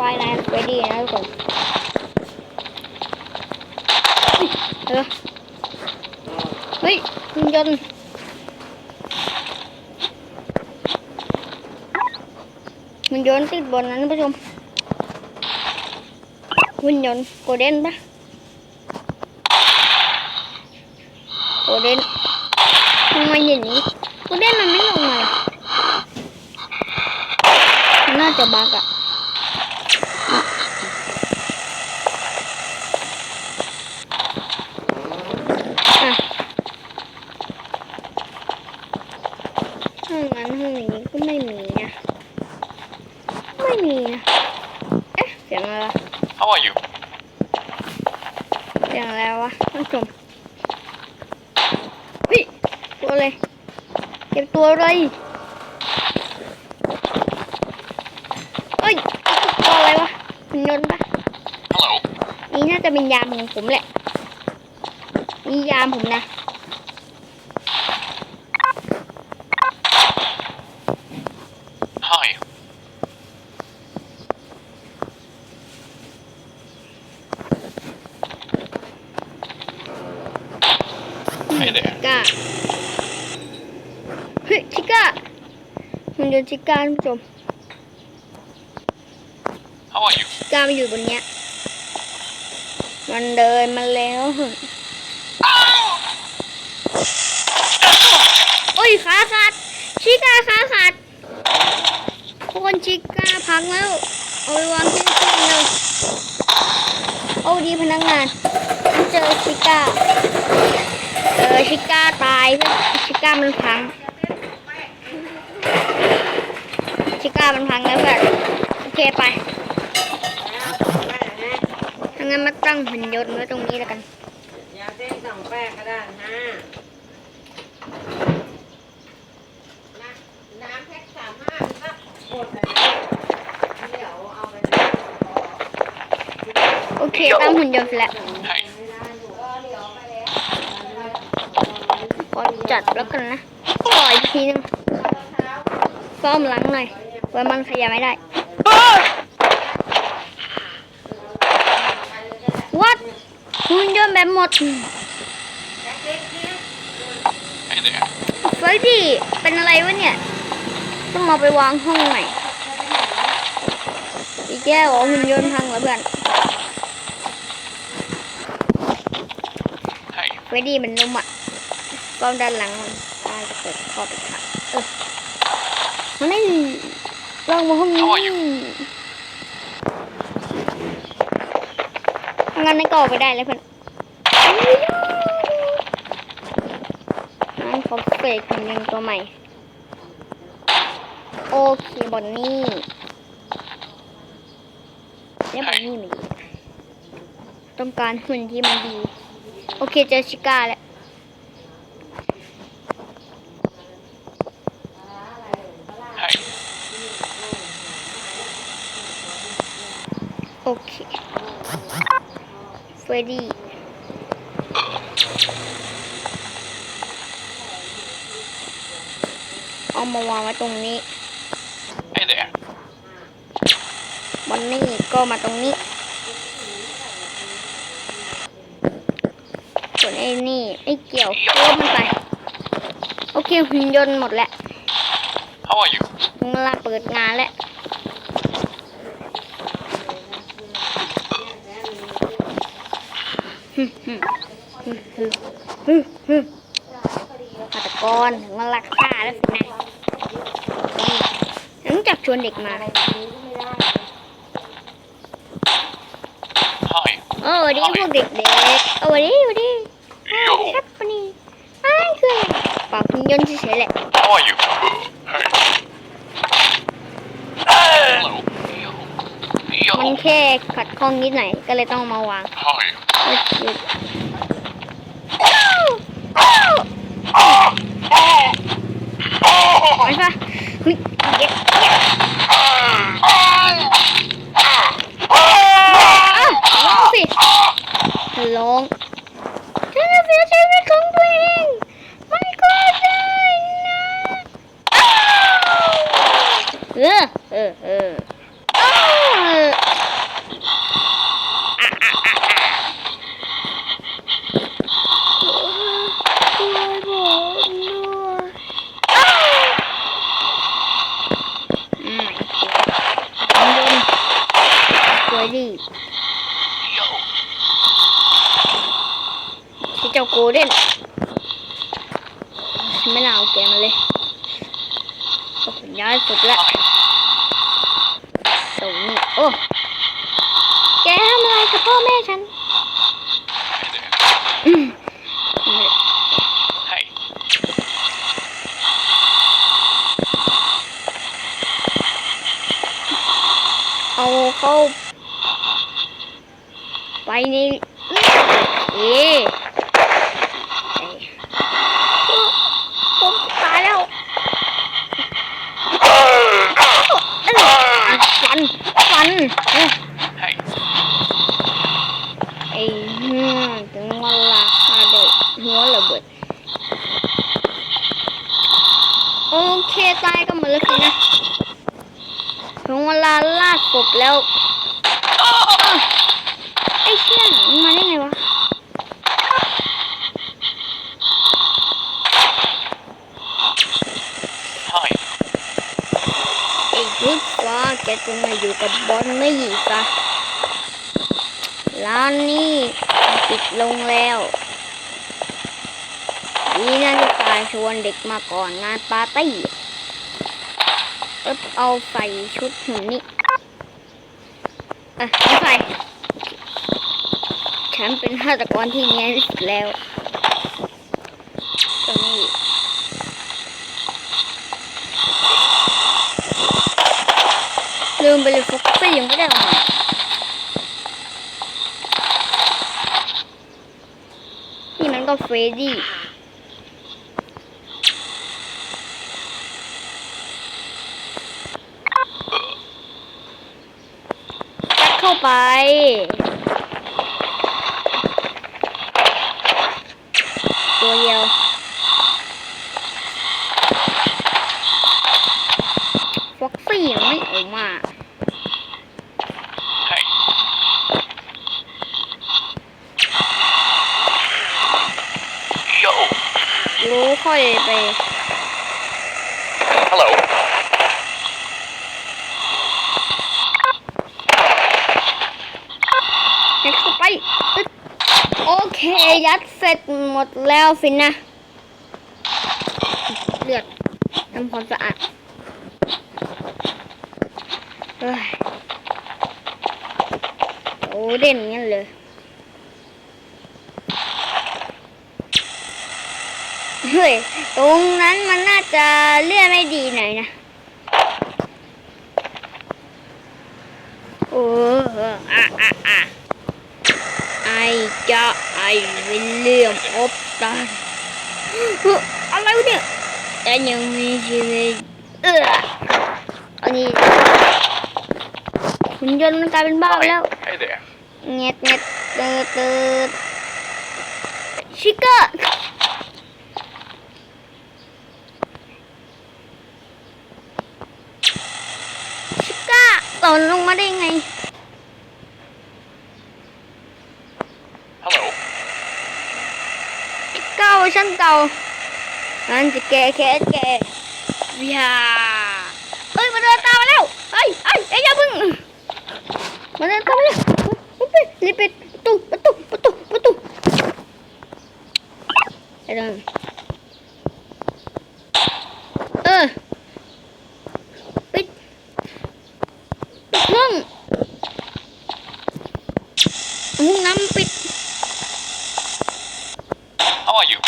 วายนายไว้ดีนะทุกคนเออเฮ้ยหุ่นยนต์หุ่นยนติดบนนั้นท่านผู้ชมหุ่นยนต์โกเด้นปะโกเด้นทำไมอย่างนี้โกเด้นมันไม่ลงมานน่าจะบักอะ อะห้องนั้นห้องนี้ก็ไม่มีนะ ไม่มีนะ เอ๊ะ เสียงอะไรวะ How are you? เสียงอะไรวะท่านผู้ชมเฮ้ยตัวอะไรเก็บตัวอะไรเอ้ ยตัวอะไรวะหุ่นยนต์ปะ Hello. นี่น่าจะเป็นยามของผมแหละ นี่ยามผมนะ Hi. Hey there. ก้าเฮ้ยชิก้ามันโดนชิก้าท่านผู้ชม How are you? ชิก้ามันอยู่บนเนี้ย มันเดินมาแล้ว โอ้ยขาขาด ชิก้าขาขาดทุกคนชิก้าพังแล้ว เอาไปวางที่ที่หนึ่งโอ้ดีพนักงาน เจอชิก้า เออชิก้าตายเพื่อนชิก้ามันพัง ชิก้ามันพังแล้วแบบโอเคไปถ้า งั้นมาตั้งหุ่นยนต์ไว้ตรงนี้แล้วกัน ยาเส้นสองแป้งก็ได้ห้าน้ำแพ็คสามห้าก็หมดเลยเดี๋ยวเอาไปโอเคตั้งหุ่นยนต์เสร็จแล้ว Hey. ขอจัดแล้วกันนะปล่อยอีกทีนึงซ่อมหลังหน่อยเพื่อมันขยับไม่ได้วัด หุ่นยนต์แบบหมด Hey there. เฟรดดี้เป็นอะไรวะเนี่ย ต้องมาไปวางห้องใหม่อีกแก้วหุ่นยนต์พังเหรอเพื่อน Hey. เฟรดดี้มันนุ่มอะกล้องด้านหลังมันตายจะเปิดคอไปค่ะเออมานี่ลองมาห้องนี้งั้นในก็ออกไปได้เลยเพื่อนงั้น เขาเฟกหุ่นยนต์ตัวใหม่ โอเคบอนนี่เนี่ยบอนนี่มันดีต้องการหุ่นที่มันดี โอเคเจอชิก้าแล้วโอเคเฟรดดี้เอามา วางไว้ตรงนี้ Hey there. บอนนี่ก็มาตรงนี้ ส่วนไอ้นี่ไม่เกี่ยวโยนมันไป โอเคหุ่นยนต์หมดแล้ว How are you? ถึงเวลาเปิดงานแล้ว ฮึ่มฮึ่มฮึ่มฮึ่มฮึ่ มฮึ่มฆาตกรถึงเวลาฆ่าแล้วสินะหลังจากชวนเด็กมา Hi. โอ้วันนี้พวกเด็กๆโอ้วันนี้วันนี้ Yo. ครับวันนี้ไอ้คืออะไรเป่าหุ่นยนต์เฉยๆแหละ How are you? Hey. Hello. Yo. มัน Yo. แค่ขัดข้องนิดหน่อยก็เลยต้องเอามาวาง Hi. โอเคไปปะเฮ้ยเย็ดอ้าวร้องสิร้องฉันจะเสียชีวิตของตัวเองไม่ก็ได้นะอ้าวเออเออเอออ้าว ดี้ Yo. ที่เจ้าโกลเด้นฉันไม่น่าเอาแกมาเลยก็ ผลย้ายสุดละ Hi. ตรงนี้โอ้ แกทำอะไรกับพ่อแม่ฉัน Hey there. อืม Hey. เอาเข้าไปในเอ๊ะเอ๊ะผมตายแล้วเอ้ยฟันฟันเอ้ย Hey. ไอ้เหี้ยถึงเวลาฆ่าเด็กหัวระเบิด โอเคตายกันหมดแล้วสินะ ถึงเว ลาลากศพแล้วอ้าวไอ้เชี่ยมันมาได้ไงวะ Hi. ไอ้ยุทธว่าแกจงมาอยู่กับบอลนี่ซะร้านนี้ปิดลงแล้วดีนะที่ตายชวนเด็กมาก่อนงานปาร์ตี้ เอ๊บเอาใส่ชุดหุ่นนี่อะไม่ใส่ฉันเป็นฆาตกรที่เนียที่สุดแล้วตรงนี้ลืมไปเลยฟุกซี่ยังไม่ได้ออกมานี่มันก็เฟรดดี้ยัดเข้า ไป ตัวเดียว ฟ็อกซี่ยังไม่ออกมา Hey. Yo. รู้ค่อยไป Hello. ยัดเข้าไปอึ๊ดโอเค ยัดเสร็จหมด แล้วสินนะ เลือดทำความสะอาดโอ้เด่นงั้นเลยเฮ้ย ตรงนั้นมันน่าจะเลื่อนไม่ดีหน่อยนะ โอ้อะอะอะ จะไอวิลเลียมออฟตันเฮ้ยอะไรวะเนี่ยแต่ยังมีชีวิตเอออันนี้หุ่นยนต์มันกลายเป็นบ้าไป Hi. แล้ว Hey there. เงียดเงียดเติร์ดเติร์ดชิคเกอร์ชิคเกอร์หล่นลงมาได้ไง Hello. เก่าฉันเก่าฉันจะแก้แค้นแกอย่าเอ้ยมาเดินตามมาแล้วเอ้ยเอ้ยเอ้ยอย่าพึ่งมาเดินตามมาแล้วรีบปิดประตูประตูประตูประตูไอ้เดินเออปิดปิดห้องห้องน้ำปิด How are you?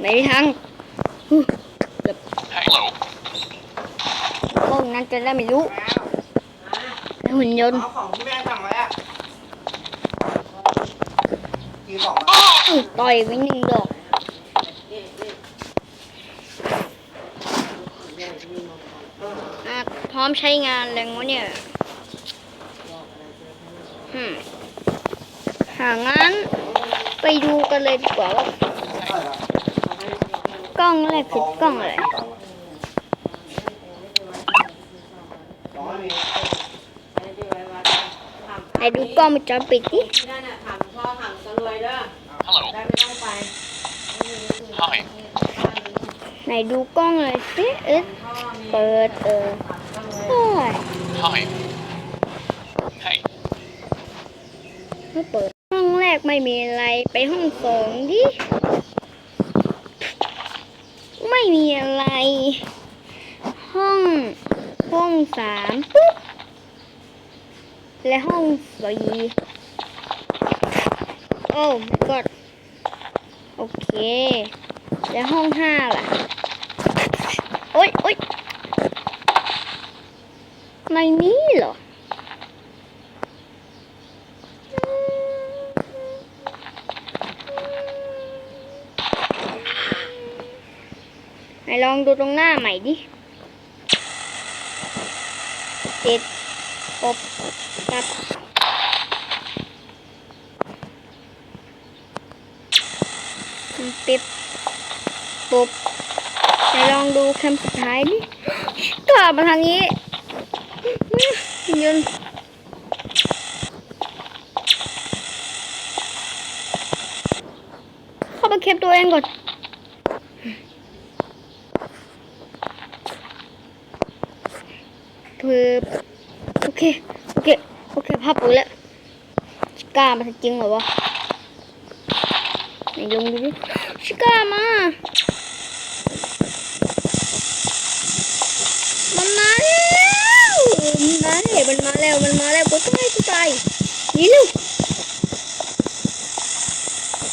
ไม่ได้ทาง Hey. Hello. พว กนั้นจะได้ไม่รู้แล้วหุ่นยนต์เอาของที่แม่สั่งไว้อะกี่ของอื้อต่อยไปหนึ่งดอกอะพร้อมใช้งานแรงวะเนี่ยฮึมหางั้น ไปดูกันเลยดีกว่าว่ากล้องแรกคือกล้องอะไร ไหนดูกล้องวงจรปิดดินั่นน่ะถามพ่อถามตะรวยเด้อ Hello. ได้ไม่ต้องไป Hi. ไหนไหนดูกล้องเลยสิเอ๊ะพ่อมีเปิดเออตัดตั้งเลยโอ้ย Hi. Hey. ไม่เปิด ห้องแรกไม่มีอะไรไปห้องสองดิ ไม่มีอะไร ห้อง ห้องสามปุ๊บ และห้องสีโอ้ my god โอเค และห้องห้าล่ะ โอ๊ยโอ๊ยไม่มีเหรอไหนลองดูตรงหน้าใหม่ดิปิด ปบตัดปิดปบไหนลองดูคำสุดท้ายดิกลับมาทางนี้ยืนเข้าไปเก็บตัวเองก่อนคือโอ เค โอเค โอเคภาพปุ๋ยแล้วชิก้ามาจริงเหรอวะไหนลงดูดิชิก้ามา มันมาแล้วมันมาแล้วมันมาแล้วมันมาแล้วกูตายกูตายนี่เร็ว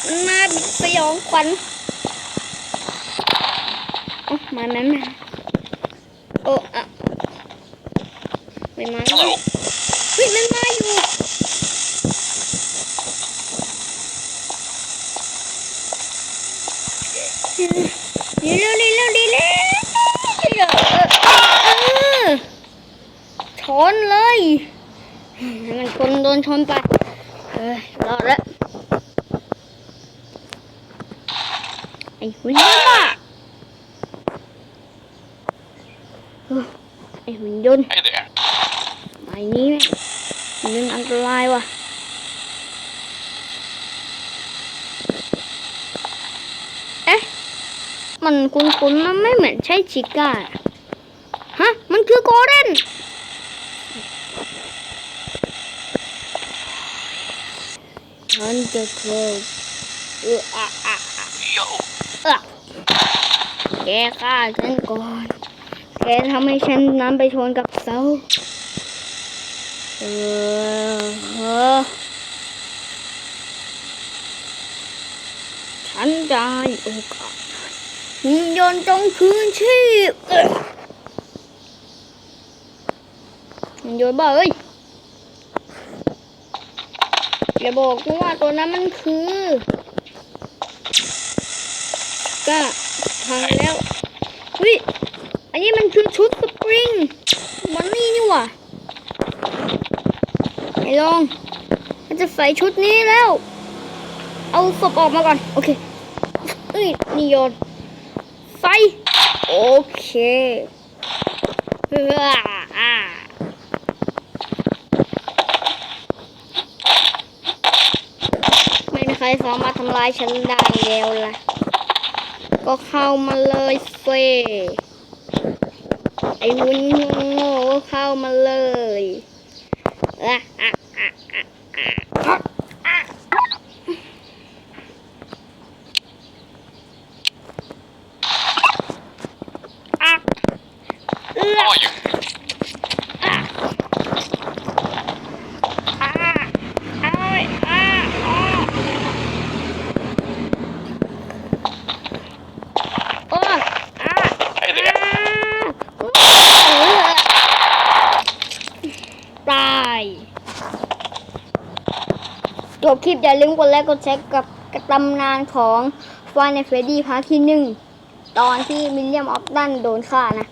มันมาสยองขวัญโอ้มานั้นนะโอ้อะ ไม่มาแล้ว Hello. เฮ้ยมันมาอยู่ดีแล้วดีแล้วดีแล้วเออเออชนเลยให้มันชนโดนชนไปเฮ้ยรอดแล้วไอ้หุ่นยนต์อะเออไอ้หุ่นยนต์ Hey there. ไอ้ นี้เนี่ยมันอันตรายว่ะเอ๊ะมันคุ้นๆมันไม่เหมือนใช่ชิก้าฮะมันคือโกเด้นฉันจะเคยเอออะอะอะเออแกฆ่าฉันก่อนแกทำให้ฉันน้ำไปชนกับเสา เออเออฉันจะให้โอกาสหุ่นยนต์จงคืนชีพยหุ่นยนต์บ้าเอ้ยอย่าบอกว่าตัวนั้นมันคือ ก็พังแล้วเฮ้ยอันนี้มันคือชุดสปริง มันนี่นี่ว่าไอ้ลองมันจะใส่ชุดนี้แล้ว เอาศพออกมาก่อน โอเคเอ้ยนี่โยนใส่โอเคเฮ้อ่าไม่มีใครสามารถทำลายฉันได้แล้วล่ะ ก็เข้ามาเลยเซไอ้หุ่นโง่เข้ามาเลย อย่าลืมกดไลค์กดแชร์กับกตำนานของฟานในเฟรดดี้พาร์ทที่หนึ่งตอนที่มิลเลียมออฟตันโดนฆ่านะ